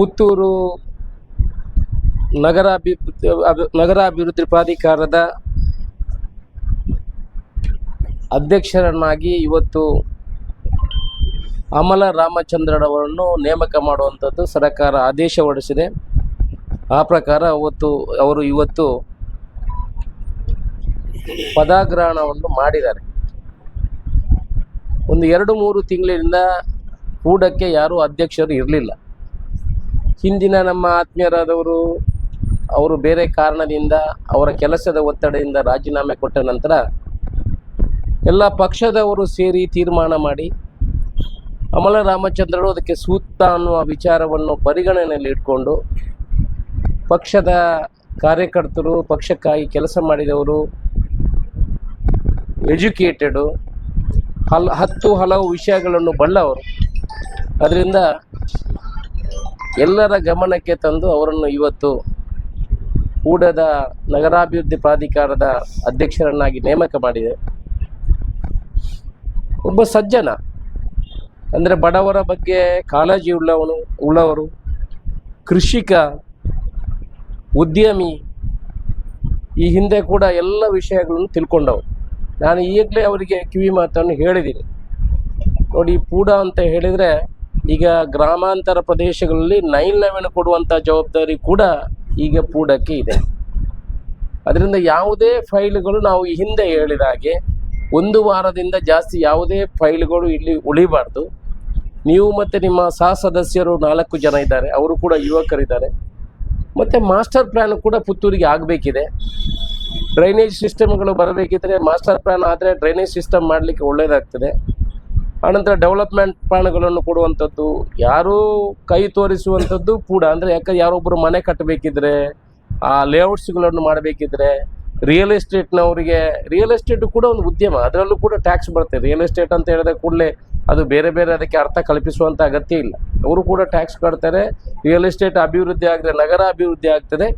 ಪುತ್ತೂರು ನಗರಾಭಿ ನಗರಾಭಿವೃದ್ಧಿ ಪ್ರಾಧಿಕಾರದ ಅಧ್ಯಕ್ಷರನ್ನಾಗಿ ಇವತ್ತು ಅಮಲ ರಾಮಚಂದ್ರನವರನ್ನು ನೇಮಕ ಮಾಡುವಂಥದ್ದು ಸರ್ಕಾರ ಆದೇಶ ಹೊರಡಿಸಿದೆ. ಆ ಪ್ರಕಾರ ಅವತ್ತು ಅವರು ಇವತ್ತು ಪದಾಗ್ರಹಣವನ್ನು ಮಾಡಿದ್ದಾರೆ. ಒಂದು ಎರಡು ಮೂರು ತಿಂಗಳಿಂದ ಕೂಡಕ್ಕೆ ಯಾರೂ ಅಧ್ಯಕ್ಷರು ಇರಲಿಲ್ಲ. ಹಿಂದಿನ ನಮ್ಮ ಆತ್ಮೀಯರಾದವರು, ಅವರು ಬೇರೆ ಕಾರಣದಿಂದ ಅವರ ಕೆಲಸದ ಒತ್ತಡದಿಂದ ರಾಜೀನಾಮೆ ಕೊಟ್ಟ ನಂತರ ಎಲ್ಲ ಪಕ್ಷದವರು ಸೇರಿ ತೀರ್ಮಾನ ಮಾಡಿ ಅಮಲ ರಾಮಚಂದ್ರರು ಅದಕ್ಕೆ ಸೂಕ್ತ ಅನ್ನುವ ವಿಚಾರವನ್ನು ಪರಿಗಣನೆಯಲ್ಲಿ ಇಟ್ಕೊಂಡು ಪಕ್ಷದ ಕಾರ್ಯಕರ್ತರು, ಪಕ್ಷಕ್ಕಾಗಿ ಕೆಲಸ ಮಾಡಿದವರು, ಎಜುಕೇಟೆಡು, ಹಲ್ ಹತ್ತು ಹಲವು ವಿಷಯಗಳನ್ನು ಬಲ್ಲವರು ಅದರಿಂದ ಎಲ್ಲರ ಗಮನಕ್ಕೆ ತಂದು ಅವರನ್ನು ಇವತ್ತು ಕೂಡದ ನಗರಾಭಿವೃದ್ಧಿ ಪ್ರಾಧಿಕಾರದ ಅಧ್ಯಕ್ಷರನ್ನಾಗಿ ನೇಮಕ ಮಾಡಿದೆ. ಒಬ್ಬ ಸಜ್ಜನ, ಅಂದರೆ ಬಡವರ ಬಗ್ಗೆ ಕಾಳಜಿ ಉಳ್ಳವನು, ಉಳ್ಳವರು, ಕೃಷಿಕ, ಉದ್ಯಮಿ, ಈ ಹಿಂದೆ ಕೂಡ ಎಲ್ಲ ವಿಷಯಗಳನ್ನು ತಿಳ್ಕೊಂಡವರು ನಾನು ಈಗಲೇ ಅವರಿಗೆ ಕಿವಿ ಮಾತನ್ನು ಹೇಳಿದ್ದೀನಿ. ನೋಡಿ, ಪೂಡ ಅಂತ ಹೇಳಿದರೆ ಈಗ ಗ್ರಾಮಾಂತರ ಪ್ರದೇಶಗಳಲ್ಲಿ ನೈನ್ ಲೆವೆನ್ ಕೊಡುವಂಥ ಜವಾಬ್ದಾರಿ ಕೂಡ ಈಗ ಪೂಡಕ್ಕೆ ಇದೆ. ಅದರಿಂದ ಯಾವುದೇ ಫೈಲ್ಗಳು ನಾವು ಹಿಂದೆ ಹೇಳಿದ ಹಾಗೆ ಒಂದು ವಾರದಿಂದ ಜಾಸ್ತಿ ಯಾವುದೇ ಫೈಲ್ಗಳು ಇಲ್ಲಿ ಉಳಿಬಾರ್ದು. ನೀವು ಮತ್ತು ನಿಮ್ಮ ಸಹ ಸದಸ್ಯರು ನಾಲ್ಕು ಜನ ಇದ್ದಾರೆ, ಅವರು ಕೂಡ ಯುವಕರಿದ್ದಾರೆ. ಮತ್ತು ಮಾಸ್ಟರ್ ಪ್ಲ್ಯಾನ್ ಕೂಡ ಪುತ್ತೂರಿಗೆ ಆಗಬೇಕಿದೆ. ಡ್ರೈನೇಜ್ ಸಿಸ್ಟಮ್ಗಳು ಬರಬೇಕಿದ್ರೆ ಮಾಸ್ಟರ್ ಪ್ಲ್ಯಾನ್ ಆದರೆ ಡ್ರೈನೇಜ್ ಸಿಸ್ಟಮ್ ಮಾಡಲಿಕ್ಕೆ ಒಳ್ಳೆಯದಾಗ್ತದೆ ಆನಂತರ ಡೆವಲಪ್ಮೆಂಟ್ ಪ್ಲಾನ್ಗಳನ್ನು ಕೊಡುವಂಥದ್ದು, ಯಾರೂ ಕೈ ತೋರಿಸುವಂಥದ್ದು ಕೂಡ, ಅಂದರೆ ಯಾಕಂದ್ರೆ ಯಾರೊಬ್ಬರು ಮನೆ ಕಟ್ಟಬೇಕಿದ್ರೆ, ಆ ಲೇಔಟ್ಸ್ಗಳನ್ನು ಮಾಡಬೇಕಿದ್ರೆ ರಿಯಲ್ ಎಸ್ಟೇಟ್ನವರಿಗೆ ರಿಯಲ್ ಎಸ್ಟೇಟ್ ಕೂಡ ಒಂದು ಉದ್ಯಮ, ಅದರಲ್ಲೂ ಕೂಡ ಟ್ಯಾಕ್ಸ್ ಬರುತ್ತೆ. ರಿಯಲ್ ಎಸ್ಟೇಟ್ ಅಂತ ಹೇಳಿದ ಕೂಡಲೇ ಅದು ಬೇರೆ ಬೇರೆ ಅದಕ್ಕೆ ಅರ್ಥ ಕಲ್ಪಿಸುವಂಥ ಅಗತ್ಯ ಇಲ್ಲ. ಅವರು ಕೂಡ ಟ್ಯಾಕ್ಸ್ ಕಟ್ತಾರೆ ರಿಯಲ್ ಎಸ್ಟೇಟ್ ಅಭಿವೃದ್ಧಿ ಆದರೆ ನಗರ ಅಭಿವೃದ್ಧಿ ಆಗ್ತದೆ.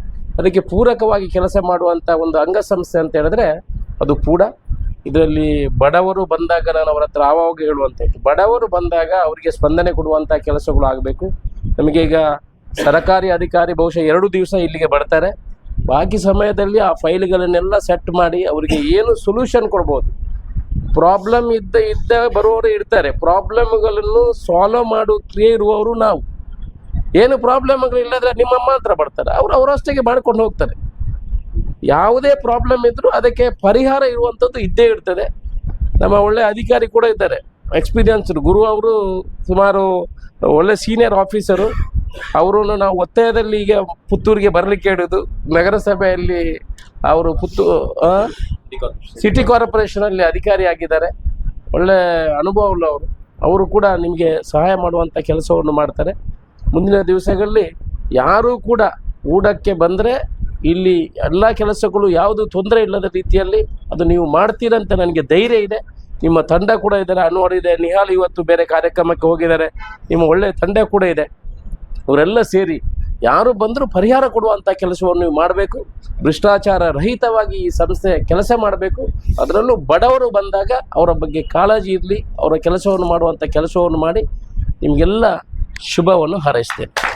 ಅದಕ್ಕೆ ಪೂರಕವಾಗಿ ಕೆಲಸ ಮಾಡುವಂಥ ಒಂದು ಅಂಗಸಂಸ್ಥೆ ಅಂತ ಹೇಳಿದ್ರೆ ಅದು ಕೂಡ ಇದರಲ್ಲಿ ಬಡವರು ಬಂದಾಗ ನಾನು ಅವರ ಹತ್ರ ಆವಾಗ ಹೇಳುವಂಥದ್ದು ಬಡವರು ಬಂದಾಗ ಅವರಿಗೆ ಸ್ಪಂದನೆ ಕೊಡುವಂಥ ಕೆಲಸಗಳು ಆಗಬೇಕು. ನಮಗೆ ಈಗ ಸರಕಾರಿ ಅಧಿಕಾರಿ ಬಹುಶಃ ಎರಡು ದಿವಸ ಇಲ್ಲಿಗೆ ಬರ್ತಾರೆ. ಬಾಕಿ ಸಮಯದಲ್ಲಿ ಆ ಫೈಲ್ಗಳನ್ನೆಲ್ಲ ಸೆಟ್ ಮಾಡಿ ಅವರಿಗೆ ಏನು ಸೊಲ್ಯೂಷನ್ ಕೊಡ್ಬೋದು. ಪ್ರಾಬ್ಲಮ್ ಇದ್ದ ಇದ್ದ ಬರುವವರು ಇರ್ತಾರೆ. ಪ್ರಾಬ್ಲಮ್ಗಳನ್ನು ಸಾಲ್ವ್ ಮಾಡೋ ಕ್ರಿಯೆ ಇರುವವರು ನಾವು. ಏನು ಪ್ರಾಬ್ಲಮ್ಗಳು ಇಲ್ಲದ್ರೆ ನಿಮ್ಮಮ್ಮ ಹತ್ರ ಬರ್ತಾರೆ. ಅವರು ಅವರಷ್ಟೇ ಮಾಡ್ಕೊಂಡು ಹೋಗ್ತಾರೆ. ಯಾವುದೇ ಪ್ರಾಬ್ಲಮ್ ಇದ್ದರೂ ಅದಕ್ಕೆ ಪರಿಹಾರ ಇರುವಂಥದ್ದು ಇದ್ದೇ ಇರ್ತದೆ. ನಮ್ಮ ಒಳ್ಳೆ ಅಧಿಕಾರಿ ಕೂಡ ಇದ್ದಾರೆ. ಎಕ್ಸ್ಪೀರಿಯನ್ಸ್ಡ್ ಗುರು ಅವರು ಸುಮಾರು ಒಳ್ಳೆ ಸೀನಿಯರ್ ಆಫೀಸರು ಅವರನ್ನು ನಾವು ಒತ್ತಾಯದಲ್ಲಿ ಈಗ ಪುತ್ತೂರಿಗೆ ಬರಲಿಕ್ಕೆ ಹೇಳಿದ್ದು ನಗರಸಭೆಯಲ್ಲಿ ಅವರು ಪುತ್ತೂ ಸಿಟಿ ಕಾರ್ಪೊರೇಷನಲ್ಲಿ ಅಧಿಕಾರಿ ಆಗಿದ್ದಾರೆ. ಒಳ್ಳೆ ಅನುಭವ ಅವರು. ಅವರು ಕೂಡ ನಿಮಗೆ ಸಹಾಯ ಮಾಡುವಂಥ ಕೆಲಸವನ್ನು ಮಾಡ್ತಾರೆ. ಮುಂದಿನ ದಿವಸಗಳಲ್ಲಿ ಯಾರೂ ಕೂಡ ಊಟಕ್ಕೆ ಬಂದರೆ ಇಲ್ಲಿ ಎಲ್ಲ ಕೆಲಸಗಳು ಯಾವುದು ತೊಂದರೆ ಇಲ್ಲದ ರೀತಿಯಲ್ಲಿ ಅದು ನೀವು ಮಾಡ್ತೀರಂತ ನನಗೆ ಧೈರ್ಯ ಇದೆ. ನಿಮ್ಮ ತಂಡ ಕೂಡ ಇದ್ದಾರೆ ಅನ್ವರ್ ಇದೆ ನಿಹಾಲ್ ಇವತ್ತು ಬೇರೆ ಕಾರ್ಯಕ್ರಮಕ್ಕೆ ಹೋಗಿದ್ದಾರೆ. ನಿಮ್ಮ ಒಳ್ಳೆಯ ತಂಡ ಕೂಡ ಇದೆ. ಅವರೆಲ್ಲ ಸೇರಿ ಯಾರು ಬಂದರೂ ಪರಿಹಾರ ಕೊಡುವಂಥ ಕೆಲಸವನ್ನು ನೀವು ಮಾಡಬೇಕು. ಭ್ರಷ್ಟಾಚಾರ ರಹಿತವಾಗಿ ಈ ಸಂಸ್ಥೆ ಕೆಲಸ ಮಾಡಬೇಕು. ಅದರಲ್ಲೂ ಬಡವರು ಬಂದಾಗ ಅವರ ಬಗ್ಗೆ ಕಾಳಜಿ ಇರಲಿ. ಅವರ ಕೆಲಸವನ್ನು ಮಾಡುವಂಥ ಕೆಲಸವನ್ನು ಮಾಡಿ ನಿಮಗೆಲ್ಲ ಶುಭವನ್ನು ಹಾರೈಸ್ತೇನೆ.